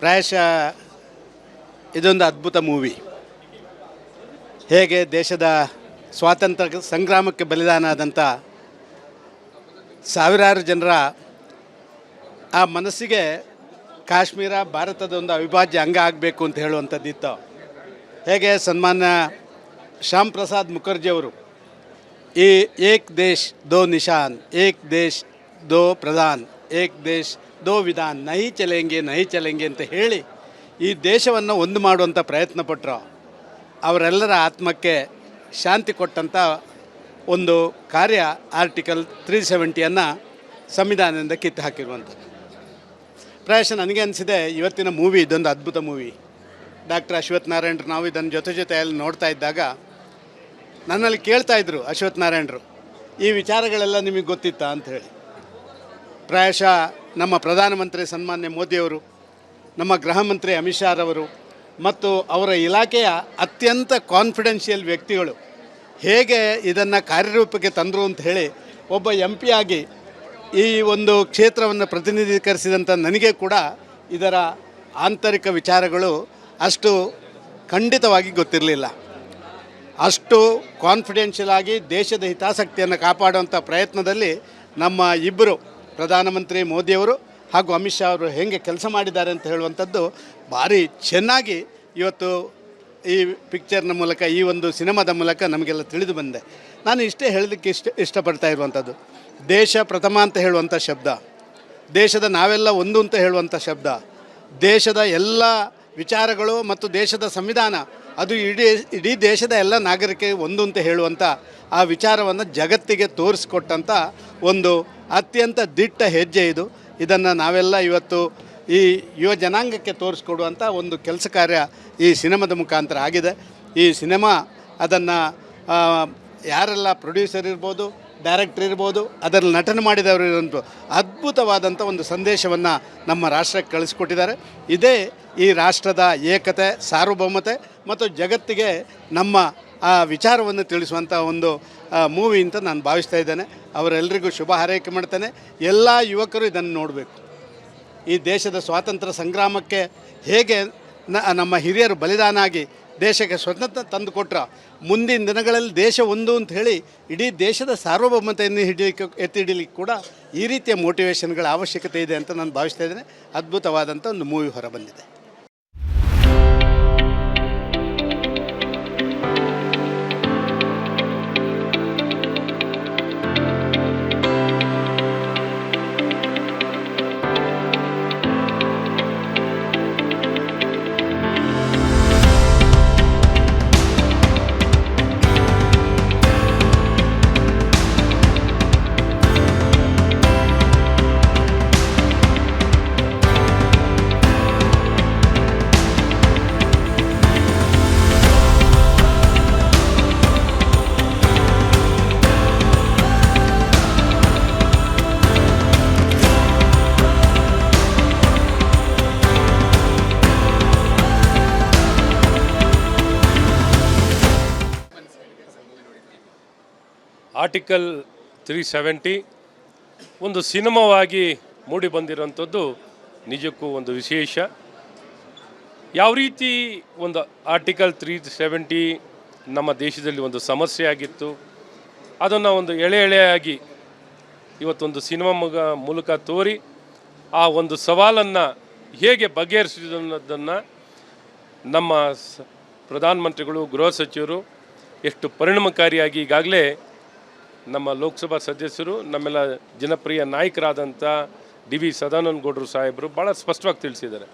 ಪ್ರಾಯಶಃ ಇದೊಂದು ಅದ್ಭುತ ಮೂವಿ. ಹೇಗೆ ದೇಶದ ಸ್ವಾತಂತ್ರ್ಯ ಸಂಗ್ರಾಮಕ್ಕೆ ಬಲಿದಾನ ಆದಂಥ ಸಾವಿರಾರು ಜನರ ಆ ಮನಸ್ಸಿಗೆ ಕಾಶ್ಮೀರ ಭಾರತದ ಒಂದು ಅವಿಭಾಜ್ಯ ಅಂಗ ಆಗಬೇಕು ಅಂತ ಹೇಳುವಂಥದ್ದಿತ್ತು ಹೇಗೆ ಸನ್ಮಾನ್ಯ ಶ್ಯಾಮ್ ಪ್ರಸಾದ್ ಮುಖರ್ಜಿಯವರು ಈ ಏಕ್ ದೇಶ್ ದೋ ನಿಶಾನ್, ಏಕ್ ದೇಶ್ ದೋ ಪ್ರಧಾನ್, ಏಕ್ ದೇಶ್ ದೋ ವಿಧಾನ್, ನೈ ಚಲೆಂಗೆ ನೈ ಚಲೆಂಗೆ ಅಂತ ಹೇಳಿ ಈ ದೇಶವನ್ನು ಒಂದು ಮಾಡುವಂಥ ಪ್ರಯತ್ನ ಪಟ್ಟರು ಅವರೆಲ್ಲರ ಆತ್ಮಕ್ಕೆ ಶಾಂತಿ ಕೊಟ್ಟಂಥ ಒಂದು ಕಾರ್ಯ ಆರ್ಟಿಕಲ್ ತ್ರೀ ಸೆವೆಂಟಿಯನ್ನು ಸಂವಿಧಾನದಿಂದ ಕಿತ್ತು ಹಾಕಿರುವಂಥದ್ದು. ಪ್ರಾಯಶಃ ನನಗೆ ಅನಿಸಿದೆ, ಇವತ್ತಿನ ಮೂವಿ ಇದೊಂದು ಅದ್ಭುತ ಮೂವಿ ಡಾಕ್ಟರ್ ಅಶ್ವಥ್ ನಾರಾಯಣರು, ನಾವು ಇದನ್ನು ಜೊತೆ ಜೊತೆಯಲ್ಲಿ ನೋಡ್ತಾ ಇದ್ದಾಗ ನನ್ನಲ್ಲಿ ಕೇಳ್ತಾ ಇದ್ರು ಅಶ್ವಥ್ ನಾರಾಯಣರು, ಈ ವಿಚಾರಗಳೆಲ್ಲ ನಿಮಗೆ ಗೊತ್ತಿತ್ತಾ ಅಂತ ಹೇಳಿ. ಪ್ರಾಯಶಃ ನಮ್ಮ ಪ್ರಧಾನಮಂತ್ರಿ ಸನ್ಮಾನ್ಯ ಮೋದಿಯವರು, ನಮ್ಮ ಗೃಹ ಮಂತ್ರಿ ಅಮಿತ್ ಶಾ ರವರು ಮತ್ತು ಅವರ ಇಲಾಖೆಯ ಅತ್ಯಂತ ಕಾನ್ಫಿಡೆನ್ಷಿಯಲ್ ವ್ಯಕ್ತಿಗಳು ಹೇಗೆ ಇದನ್ನು ಕಾರ್ಯರೂಪಕ್ಕೆ ತಂದರು ಅಂತ ಹೇಳಿ ಒಬ್ಬ ಎಂ ಆಗಿ ಈ ಒಂದು ಕ್ಷೇತ್ರವನ್ನು ಪ್ರತಿನಿಧೀಕರಿಸಿದಂಥ ನನಗೆ ಕೂಡ ಇದರ ಆಂತರಿಕ ವಿಚಾರಗಳು ಅಷ್ಟು ಖಂಡಿತವಾಗಿ ಗೊತ್ತಿರಲಿಲ್ಲ. ಅಷ್ಟು ಕಾನ್ಫಿಡೆನ್ಷಿಯಲ್ ಆಗಿ ದೇಶದ ಹಿತಾಸಕ್ತಿಯನ್ನು ಕಾಪಾಡುವಂಥ ಪ್ರಯತ್ನದಲ್ಲಿ ನಮ್ಮ ಇಬ್ಬರು ಪ್ರಧಾನಮಂತ್ರಿ ಮೋದಿಯವರು ಹಾಗೂ ಅಮಿತ್ ಶಾ ಅವರು ಹೇಗೆ ಕೆಲಸ ಮಾಡಿದ್ದಾರೆ ಅಂತ ಹೇಳುವಂಥದ್ದು ಭಾರಿ ಚೆನ್ನಾಗಿ ಇವತ್ತು ಈ ಪಿಕ್ಚರ್ನ ಮೂಲಕ, ಈ ಒಂದು ಸಿನಿಮಾದ ಮೂಲಕ ನಮಗೆಲ್ಲ ತಿಳಿದು ಬಂದೆ. ನಾನು ಇಷ್ಟೇ ಹೇಳೋದಕ್ಕೆ ಇಷ್ಟ, ಇಷ್ಟಪಡ್ತಾ ಇರುವಂಥದ್ದು. ದೇಶ ಪ್ರಥಮ ಅಂತ ಹೇಳುವಂಥ ಶಬ್ದ. ದೇಶದ ನಾವೆಲ್ಲ ಒಂದು ಅಂತ ಹೇಳುವಂಥ ಶಬ್ದ. ದೇಶದ ಎಲ್ಲ ವಿಚಾರಗಳು ಮತ್ತು ದೇಶದ ಸಂವಿಧಾನ ಅದು ಇಡೀ ಇಡೀ ದೇಶದ ಎಲ್ಲ ನಾಗರಿಕ ಒಂದು ಅಂತ ಹೇಳುವಂಥ ಆ ವಿಚಾರವನ್ನು ಜಗತ್ತಿಗೆ ತೋರಿಸ್ಕೊಟ್ಟಂಥ ಒಂದು ಅತ್ಯಂತ ದಿಟ್ಟ ಹೆಜ್ಜೆ ಇದು. ಇದನ್ನು ನಾವೆಲ್ಲ ಇವತ್ತು ಈ ಯುವ ಜನಾಂಗಕ್ಕೆ ತೋರಿಸ್ಕೊಡುವಂಥ ಒಂದು ಕೆಲಸ ಕಾರ್ಯ ಈ ಸಿನಿಮಾದ ಮುಖಾಂತರ ಆಗಿದೆ. ಈ ಸಿನಿಮಾ ಅದನ್ನು ಯಾರೆಲ್ಲ ಪ್ರೊಡ್ಯೂಸರ್ ಇರ್ಬೋದು ಡೈರೆಕ್ಟರ್ ಇರ್ಬೋದು, ಅದರಲ್ಲಿ ನಟನೆ ಮಾಡಿದವರು ಇರುವಂಥ ಅದ್ಭುತವಾದಂಥ ಒಂದು ಸಂದೇಶವನ್ನು ನಮ್ಮ ರಾಷ್ಟ್ರಕ್ಕೆ ಕಳಿಸ್ಕೊಟ್ಟಿದ್ದಾರೆ. ಇದೇ ಈ ರಾಷ್ಟ್ರದ ಏಕತೆ, ಸಾರ್ವಭೌಮತೆ ಮತ್ತು ಜಗತ್ತಿಗೆ ನಮ್ಮ, ಆ, ವಿಚಾರವನ್ನು ತಿಳಿಸುವಂಥ ಒಂದು ಮೂವಿ ಅಂತ ನಾನು ಭಾವಿಸ್ತಾ ಇದ್ದೇನೆ. ಅವರೆಲ್ಲರಿಗೂ ಶುಭ ಹಾರೈಕೆ ಮಾಡ್ತೇನೆ. ಎಲ್ಲ ಯುವಕರು ಇದನ್ನು ನೋಡಬೇಕು. ಈ ದೇಶದ ಸ್ವಾತಂತ್ರ್ಯ ಸಂಗ್ರಾಮಕ್ಕೆ ಹೇಗೆ ನಮ್ಮ ಹಿರಿಯರು ಬಲಿದಾನ ಆಗಿ ದೇಶಕ್ಕೆ ಸ್ವತಂತ್ರ ತಂದು ಕೊಟ್ರ. ಮುಂದಿನ ದಿನಗಳಲ್ಲಿ ದೇಶ ಒಂದು ಅಂತ ಹೇಳಿ ಇಡೀ ದೇಶದ ಸಾರ್ವಭೌಮತೆಯನ್ನು ಹಿಡಿಯಲಿಕ್ಕೆ ಎತ್ತಿ ಹಿಡಿಲಿಕ್ಕೆ ಕೂಡ ಈ ರೀತಿಯ ಮೋಟಿವೇಶನ್ಗಳ ಅವಶ್ಯಕತೆ ಇದೆ ಅಂತ ನಾನು ಭಾವಿಸ್ತಾ ಇದ್ದೇನೆ. ಅದ್ಭುತವಾದಂಥ ಒಂದು ಮೂವಿ ಹೊರಬಂದಿದೆ ಆರ್ಟಿಕಲ್ ತ್ರೀ ಸೆವೆಂಟಿ ಒಂದು ಸಿನಿಮಾವಾಗಿ ಮೂಡಿ ಬಂದಿರೋಂಥದ್ದು ನಿಜಕ್ಕೂ ಒಂದು ವಿಶೇಷ. ಯಾವ ರೀತಿ ಒಂದು ಆರ್ಟಿಕಲ್ ತ್ರೀ ಸೆವೆಂಟಿ ನಮ್ಮ ದೇಶದಲ್ಲಿ ಒಂದು ಸಮಸ್ಯೆ ಆಗಿತ್ತು, ಅದನ್ನು ಒಂದು ಎಳೆ ಎಳೆಯಾಗಿ ಇವತ್ತೊಂದು ಸಿನಿಮಾ ಮೂಲಕ ತೋರಿ ಆ ಒಂದು ಸವಾಲನ್ನು ಹೇಗೆ ಬಗೆಹರಿಸಿದನ್ನೋದನ್ನು ನಮ್ಮ ಪ್ರಧಾನಮಂತ್ರಿಗಳು, ಗೃಹ ಸಚಿವರು ಎಷ್ಟು ಪರಿಣಾಮಕಾರಿಯಾಗಿ ಈಗಾಗಲೇ ನಮ್ಮ ಲೋಕಸಭಾ ಸದಸ್ಯರು, ನಮ್ಮೆಲ್ಲ ಜನಪ್ರಿಯ ನಾಯಕರಾದಂಥ ಡಿ ವಿ ಸದಾನಂದ ಗೌಡರು ಸಾಹೇಬರು ಭಾಳ ಸ್ಪಷ್ಟವಾಗಿ ತಿಳಿಸಿದ್ದಾರೆ.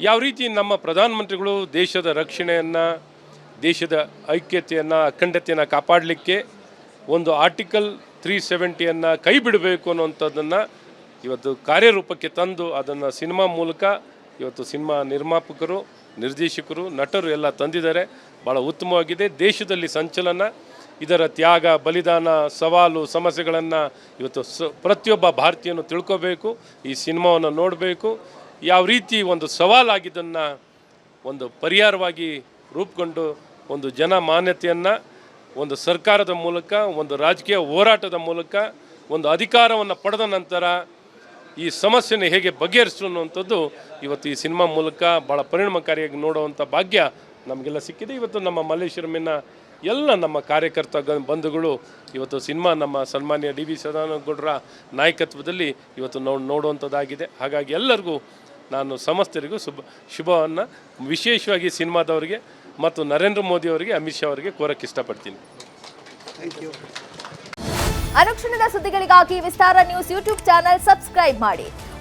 ಯಾವ ರೀತಿ ನಮ್ಮ ಪ್ರಧಾನಮಂತ್ರಿಗಳು ದೇಶದ ರಕ್ಷಣೆಯನ್ನು, ದೇಶದ ಐಕ್ಯತೆಯನ್ನು, ಅಖಂಡತೆಯನ್ನು ಕಾಪಾಡಲಿಕ್ಕೆ ಒಂದು ಆರ್ಟಿಕಲ್ ತ್ರೀ ಸೆವೆಂಟಿಯನ್ನು ಕೈ ಬಿಡಬೇಕು ಅನ್ನೋಂಥದ್ದನ್ನು ಇವತ್ತು ಕಾರ್ಯರೂಪಕ್ಕೆ ತಂದು ಅದನ್ನು ಸಿನಿಮಾ ಮೂಲಕ ಇವತ್ತು ಸಿನಿಮಾ ನಿರ್ಮಾಪಕರು, ನಿರ್ದೇಶಕರು, ನಟರು ಎಲ್ಲ ತಂದಿದ್ದಾರೆ. ಭಾಳ ಉತ್ತಮವಾಗಿದೆ. ದೇಶದಲ್ಲಿ ಸಂಚಲನ ಇದರ ತ್ಯಾಗ, ಬಲಿದಾನ, ಸವಾಲು, ಸಮಸ್ಯೆಗಳನ್ನು ಇವತ್ತು ಸ, ಪ್ರತಿಯೊಬ್ಬ ಭಾರತೀಯನು ತಿಳ್ಕೋಬೇಕು, ಈ ಸಿನಿಮಾವನ್ನು ನೋಡಬೇಕು. ಯಾವ ರೀತಿ ಒಂದು ಸವಾಲಾಗಿದ್ದನ್ನು ಒಂದು ಪರಿಹಾರವಾಗಿ ರೂಪುಗೊಂಡು ಒಂದು ಜನ ಮಾನ್ಯತೆಯನ್ನು, ಒಂದು ಸರ್ಕಾರದ ಮೂಲಕ, ಒಂದು ರಾಜಕೀಯ ಹೋರಾಟದ ಮೂಲಕ, ಒಂದು ಅಧಿಕಾರವನ್ನು ಪಡೆದ ನಂತರ ಈ ಸಮಸ್ಯೆನ ಹೇಗೆ ಬಗೆಹರಿಸು ಅನ್ನುವಂಥದ್ದು ಇವತ್ತು ಈ ಸಿನಿಮಾ ಮೂಲಕ ಭಾಳ ಪರಿಣಾಮಕಾರಿಯಾಗಿ ನೋಡುವಂಥ ಭಾಗ್ಯ ನಮಗೆಲ್ಲ ಸಿಕ್ಕಿದೆ. ಇವತ್ತು ನಮ್ಮ ಮಲ್ಲೇಶ್ವರಮಿನ ಎಲ್ಲ ನಮ್ಮ ಕಾರ್ಯಕರ್ತ ಬಂಧುಗಳು ಇವತ್ತು ಸಿನಿಮಾ ನಮ್ಮ ಸನ್ಮಾನ್ಯ ಡಿ ವಿ ಸದಾನಂದಗೌಡರ ನಾಯಕತ್ವದಲ್ಲಿ ಇವತ್ತು ನಾವು ನೋಡುವಂಥದ್ದಾಗಿದೆ. ಹಾಗಾಗಿ ಎಲ್ಲರಿಗೂ ನಾನು ಸಮಸ್ತರಿಗೂ ಶುಭ ಶುಭವನ್ನು ವಿಶೇಷವಾಗಿ ಸಿನಿಮಾದವರಿಗೆ ಮತ್ತು ನರೇಂದ್ರ ಮೋದಿ ಅವರಿಗೆ ಅಮಿತ್ ಶಾ ಅವರಿಗೆ ಕೋರಕ್ಕೆ ಇಷ್ಟಪಡ್ತೀನಿ. ಅನುಕ್ಷಣದ ಸುದ್ದಿಗಳಿಗಾಗಿ Vistara news YouTube channel subscribe ಮಾಡಿ.